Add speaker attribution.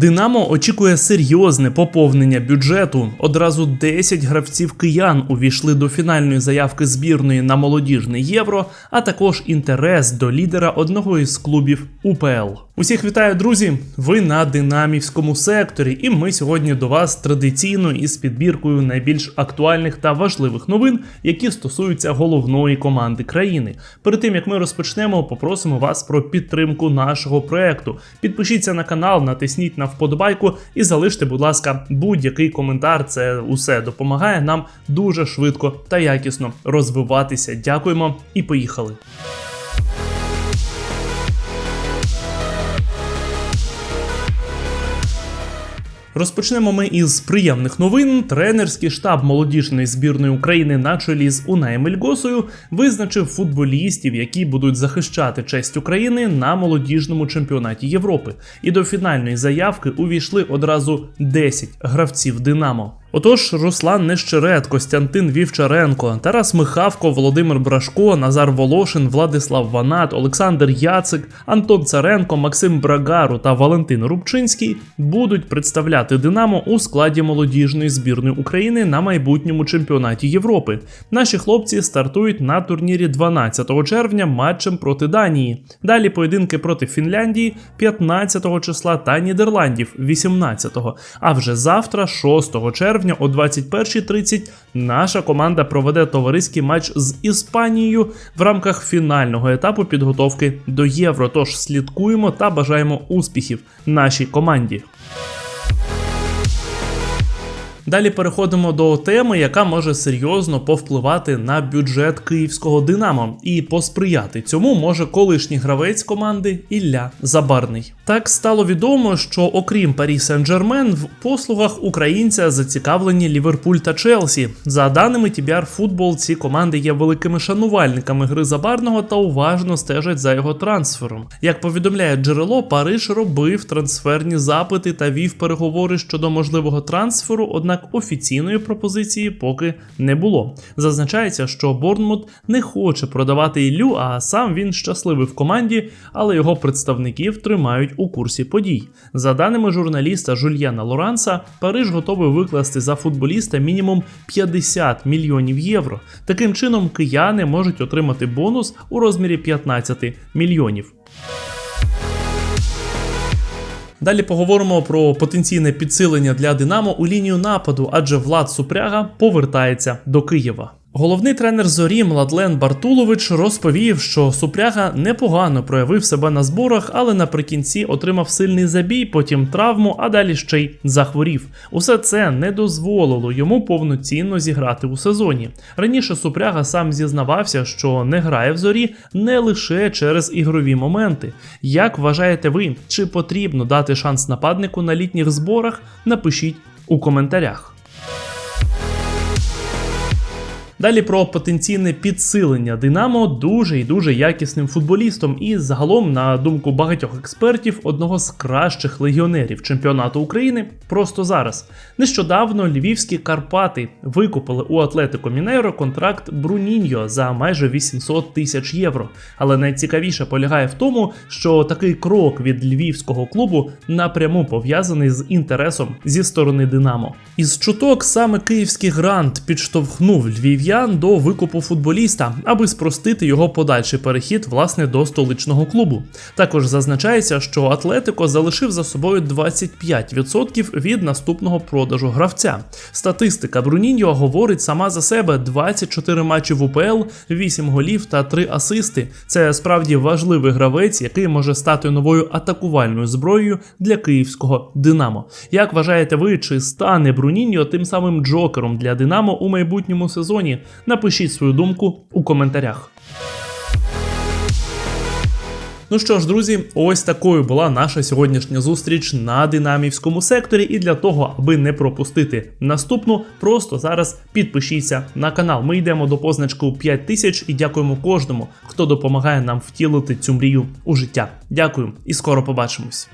Speaker 1: Динамо очікує серйозне поповнення бюджету. Одразу 10 гравців киян увійшли до фінальної заявки збірної на молодіжне євро, а також інтерес до лідера одного із клубів УПЛ. Усіх вітаю, друзі! Ви на динамівському секторі, і ми сьогодні до вас традиційно із підбіркою найбільш актуальних та важливих новин, які стосуються головної команди країни. Перед тим як ми розпочнемо, попросимо вас про підтримку нашого проекту. Підпишіться на канал, натисніть на вподобайку і залиште, будь ласка, будь-який коментар. Це усе допомагає нам дуже швидко та якісно розвиватися. Дякуємо і поїхали. Розпочнемо ми із приємних новин. Тренерський штаб молодіжної збірної України на чолі з Унаєм Ельгосою визначив футболістів, які будуть захищати честь України на молодіжному чемпіонаті Європи. І до фінальної заявки увійшли одразу 10 гравців Динамо. Отож, Руслан Нещерет, Костянтин Вівчаренко, Тарас Михавко, Володимир Брашко, Назар Волошин, Владислав Ванат, Олександр Яцик, Антон Царенко, Максим Брагару та Валентин Рубчинський будуть представляти Динамо у складі молодіжної збірної України на майбутньому чемпіонаті Європи. Наші хлопці стартують на турнірі 12 червня матчем проти Данії. Далі поєдинки проти Фінляндії 15 числа та Нідерландів 18-го. А вже завтра, 6 червня червня о 21.30 наша команда проведе товариський матч з Іспанією в рамках фінального етапу підготовки до євро. Тож слідкуємо та бажаємо успіхів нашій команді. Далі переходимо до теми, яка може серйозно повпливати на бюджет київського Динамо, і посприяти цьому може колишній гравець команди Ілля Забарний. Так стало відомо, що окрім Парі Сен-Джермен, в послугах українця зацікавлені Ліверпуль та Челсі. За даними TBR Football, ці команди є великими шанувальниками гри Забарного та уважно стежать за його трансфером. Як повідомляє джерело, Париж робив трансферні запити та вів переговори щодо можливого трансферу. Однак однак офіційної пропозиції поки не було. Зазначається, що Борнмут не хоче продавати Іллю, а сам він щасливий в команді, але його представників тримають у курсі подій. За даними журналіста Жульєна Лоранса, Париж готовий викласти за футболіста мінімум 50 мільйонів євро. Таким чином, кияни можуть отримати бонус у розмірі 15 мільйонів. Далі поговоримо про потенційне підсилення для Динамо у лінію нападу, адже Влад Супряга повертається до Києва. Головний тренер зорі Младлен Бартулович розповів, що Супряга непогано проявив себе на зборах, але наприкінці отримав сильний забій, потім травму, а далі ще й захворів. Усе це не дозволило йому повноцінно зіграти у сезоні. Раніше Супряга сам зізнавався, що не грає в зорі не лише через ігрові моменти. Як вважаєте ви, чи потрібно дати шанс нападнику на літніх зборах? Напишіть у коментарях. Далі про потенційне підсилення Динамо дуже і дуже якісним футболістом, і загалом, на думку багатьох експертів, одного з кращих легіонерів чемпіонату України просто зараз. Нещодавно львівські Карпати викупили у Атлетико Мінейро контракт Бруніньо за майже 800 тисяч євро. Але найцікавіше полягає в тому, що такий крок від львівського клубу напряму пов'язаний з інтересом зі сторони Динамо. Із чуток саме київський грант підштовхнув Львів'я киян до викупу футболіста, аби спростити його подальший перехід власне до столичного клубу. Також зазначається, що Атлетико залишив за собою 25% від наступного продажу гравця. Статистика Бруніньо говорить сама за себе: 24 матчі в УПЛ, 8 голів та 3 асисти. Це справді важливий гравець, який може стати новою атакувальною зброєю для київського Динамо. Як вважаєте ви, чи стане Бруніньо тим самим джокером для Динамо у майбутньому сезоні? Напишіть свою думку у коментарях. Ну що ж, друзі, ось такою була наша сьогоднішня зустріч на динамівському секторі. І для того, аби не пропустити наступну, просто зараз підпишіться на канал. Ми йдемо до позначку 5000 і дякуємо кожному, хто допомагає нам втілити цю мрію у життя. Дякую і скоро побачимось.